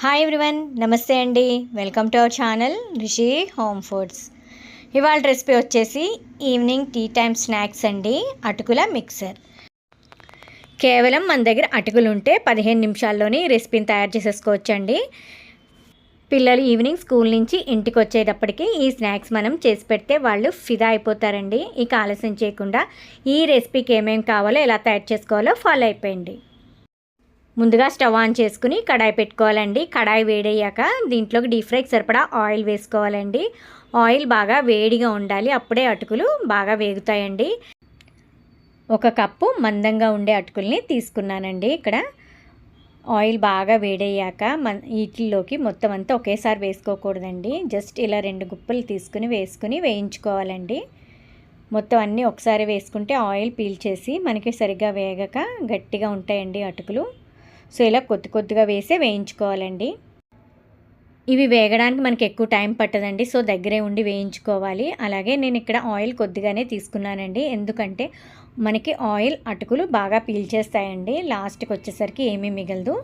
Hi everyone నమస్తే అండి. Welcome to our channel Rishi home foods ఇవాళ రెసిపీ వచ్చేసి ఈవినింగ్ టీ టైమ్ స్నాక్స్ అండి అటుకుల మిక్సర్ కేవలం మన దగ్గర అటుకులు ఉంటే పదిహేను నిమిషాల్లోనే ఈ రెసిపీని తయారు చేసేసుకోవచ్చండి. పిల్లలు ఈవినింగ్ స్కూల్ నుంచి ఇంటికి వచ్చేటప్పటికి ఈ స్నాక్స్ మనం చేసి పెడితే వాళ్ళు ఫిదా అయిపోతారండి. ఇక ఆలస్యం చేయకుండా ఈ రెసిపీకి ఏమేమి కావాలో ఎలా తయారు చేసుకోవాలో ఫాలో అయిపోయింది ముందుగా స్టవ్ ఆన్ చేసుకుని కడాయి పెట్టుకోవాలండి. కడాయి వేడయ్యాక దీంట్లోకి డీప్ ఫ్రైకి సరిపడా ఆయిల్ వేసుకోవాలండి. ఆయిల్ బాగా వేడిగా ఉండాలి. అప్పుడే అటుకులు బాగా వేగుతాయండి. ఒక కప్పు మందంగా ఉండే అటుకుల్ని తీసుకున్నానండి ఇక్కడ. ఆయిల్ బాగా వేడయ్యాక మన వీటిల్లోకి మొత్తం అంతా ఒకేసారి వేసుకోకూడదండి. జస్ట్ ఇలా రెండు గుప్పలు తీసుకుని వేసుకుని వేయించుకోవాలండి. మొత్తం అన్నీ ఒకసారి వేసుకుంటే ఆయిల్ పీల్చేసి మనకి సరిగ్గా వేగక గట్టిగా ఉంటాయండి అటుకులు. సో ఇలా కొద్ది కొద్దిగా వేసే వేయించుకోవాలండి. ఇవి వేగడానికి మనకి ఎక్కువ టైం పట్టదండి. సో దగ్గరే ఉండి వేయించుకోవాలి. అలాగే నేను ఇక్కడ ఆయిల్ కొద్దిగానే తీసుకున్నానండి. ఎందుకంటే మనకి ఆయిల్ అటుకులు బాగా పీల్చేస్తాయండి. లాస్ట్కి వచ్చేసరికి ఏమీ మిగలదు.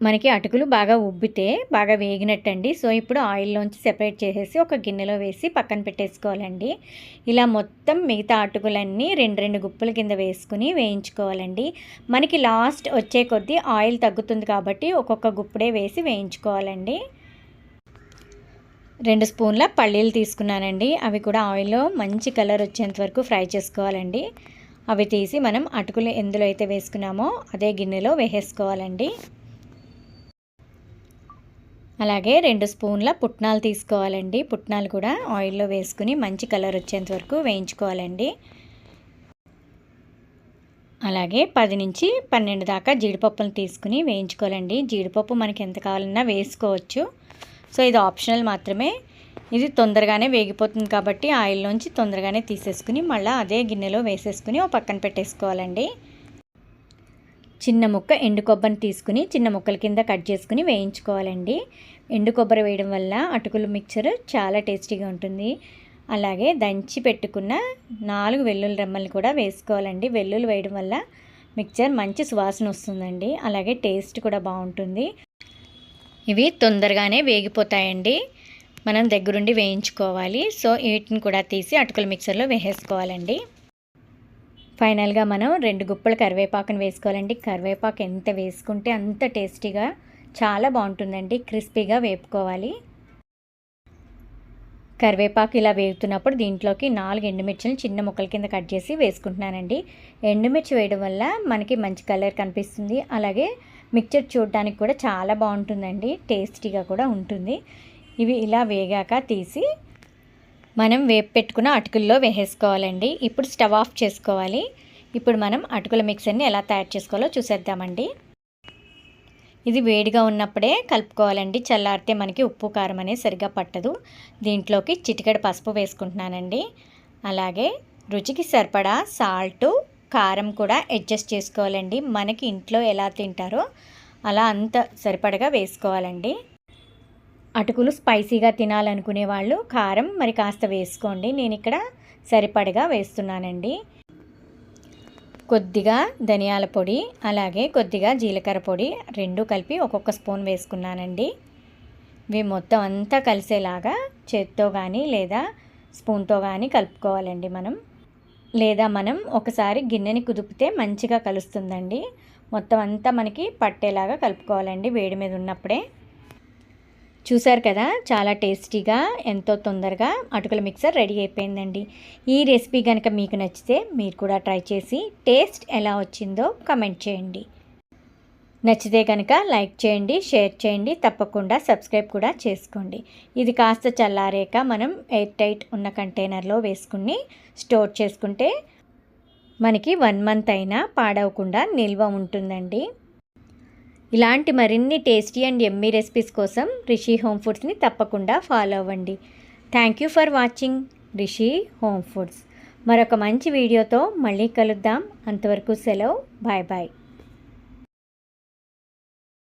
మనకి అటుకులు బాగా ఉబ్బితే బాగా వేగినట్టండి. సో ఇప్పుడు ఆయిల్లోంచి సెపరేట్ చేసేసి ఒక గిన్నెలో వేసి పక్కన పెట్టేసుకోవాలండి. ఇలా మొత్తం మిగతా అటుకులన్నీ రెండు రెండు గుప్పల కింద వేసుకుని వేయించుకోవాలండి. మనకి లాస్ట్ వచ్చే కొద్దీ ఆయిల్ తగ్గుతుంది కాబట్టి ఒక్కొక్క గుప్పుడే వేసి వేయించుకోవాలండి. రెండు స్పూన్ల పల్లీలు తీసుకున్నానండి. అవి కూడా ఆయిల్లో మంచి కలర్ వచ్చేంత వరకు ఫ్రై చేసుకోవాలండి. అవి తీసి మనం అటుకులు ఎందులో అయితే వేసుకున్నామో అదే గిన్నెలో వేసేసుకోవాలండి. అలాగే రెండు స్పూన్ల పుట్నాలు తీసుకోవాలండి. పుట్నాలు కూడా ఆయిల్లో వేసుకుని మంచి కలర్ వచ్చేంత వరకు వేయించుకోవాలండి. అలాగే పది నుంచి పన్నెండు దాకా జీడిపప్పులు తీసుకుని వేయించుకోవాలండి. జీడిపప్పు మనకి ఎంత కావాలన్నా వేసుకోవచ్చు. సో ఇది ఆప్షనల్ మాత్రమే. ఇది తొందరగానే వేగిపోతుంది కాబట్టి ఆయిల్లోంచి తొందరగానే తీసేసుకుని మళ్ళీ అదే గిన్నెలో వేసేసుకుని ఓ పక్కన పెట్టేసుకోవాలండి. చిన్న ముక్క ఎండు కొబ్బరిని తీసుకుని చిన్న ముక్కల కింద కట్ చేసుకుని వేయించుకోవాలండి. ఎండు కొబ్బరి వేయడం వల్ల అటుకుల మిక్చర్ చాలా టేస్టీగా ఉంటుంది. అలాగే దంచి పెట్టుకున్న నాలుగు వెల్లుల్లి రెమ్మల్ని కూడా వేసుకోవాలండి. వెల్లుల్లి వేయడం వల్ల మిక్చర్ మంచి సువాసన వస్తుందండి. అలాగే టేస్ట్ కూడా బాగుంటుంది. ఇవి తొందరగానే వేగిపోతాయండి. మనం దగ్గరుండి వేయించుకోవాలి. సో వీటిని కూడా తీసి అటుకుల మిక్సర్లో వేసేసుకోవాలండి. ఫైనల్గా మనం రెండు గుప్పలు కరివేపాకును వేసుకోవాలండి. కరివేపాకు ఎంత వేసుకుంటే అంత టేస్టీగా చాలా బాగుంటుందండి. క్రిస్పీగా వేపుకోవాలి. కరివేపాకు ఇలా వేగుతున్నప్పుడు దీంట్లోకి నాలుగు ఎండుమిర్చిని చిన్న ముక్కల కింద కట్ చేసి వేసుకుంటున్నానండి. ఎండుమిర్చి వేయడం వల్ల మనకి మంచి కలర్ కనిపిస్తుంది. అలాగే మిక్చర్ చూడడానికి కూడా చాలా బాగుంటుందండి. టేస్టీగా కూడా ఉంటుంది. ఇవి ఇలా వేగాక తీసి మనం వేపు పెట్టుకున్న అటుకుల్లో వేసేసుకోవాలండి. ఇప్పుడు స్టవ్ ఆఫ్ చేసుకోవాలి. ఇప్పుడు మనం అటుకుల మిక్సర్ని ఎలా తయారు చేసుకోవాలో చూసేద్దామండి. ఇది వేడిగా ఉన్నప్పుడే కలుపుకోవాలండి. చల్లారితే మనకి ఉప్పు కారం అనేది సరిగ్గా పట్టదు. దీంట్లోకి చిటికడ పసుపు వేసుకుంటున్నానండి. అలాగే రుచికి సరిపడా సాల్టు కారం కూడా అడ్జస్ట్ చేసుకోవాలండి. మనకి ఇంట్లో ఎలా తింటారో అలా అంత సరిపడగా వేసుకోవాలండి. అటుకులు స్పైసీగా తినాలనుకునే వాళ్ళు కారం మరి కాస్త వేసుకోండి. నేను ఇక్కడ సరిపడగా వేస్తున్నానండి. కొద్దిగా ధనియాల పొడి అలాగే కొద్దిగా జీలకర్ర పొడి రెండు కలిపి ఒక్కొక్క స్పూన్ వేసుకున్నానండి. ఇవి మొత్తం అంతా కలిసేలాగా చేత్తో కానీ లేదా స్పూన్తో కానీ కలుపుకోవాలండి మనం. లేదా మనం ఒకసారి గిన్నెని కుదిపితే మంచిగా కలుస్తుందండి. మొత్తం అంతా మనకి పట్టేలాగా కలుపుకోవాలండి వేడి మీద ఉన్నప్పుడే. చూసారు కదా చాలా టేస్టీగా ఎంతో తొందరగా అటుకుల మిక్సర్ రెడీ అయిపోయిందండి. ఈ రెసిపీ కనుక మీకు నచ్చితే మీరు కూడా ట్రై చేసి టేస్ట్ ఎలా వచ్చిందో కమెంట్ చేయండి. నచ్చితే కనుక లైక్ చేయండి షేర్ చేయండి తప్పకుండా సబ్స్క్రైబ్ కూడా చేసుకోండి. ఇది కాస్త చల్లారేక మనం ఎయిర్ టైట్ ఉన్న కంటైనర్లో వేసుకుని స్టోర్ చేసుకుంటే మనకి వన్ మంత్ అయినా పాడవకుండా నిల్వ ఉంటుందండి. ఇలాంటి మరిన్ని టేస్టీ అండ్ ఎమ్మీ రెసిపీస్ కోసం రిషి హోమ్ ఫుడ్స్ని తప్పకుండా ఫాలో అవ్వండి. Thank you for watching Rishi home foods. మరొక మంచి వీడియోతో మళ్ళీ కలుద్దాం. అంతవరకు సెలవు. Bye bye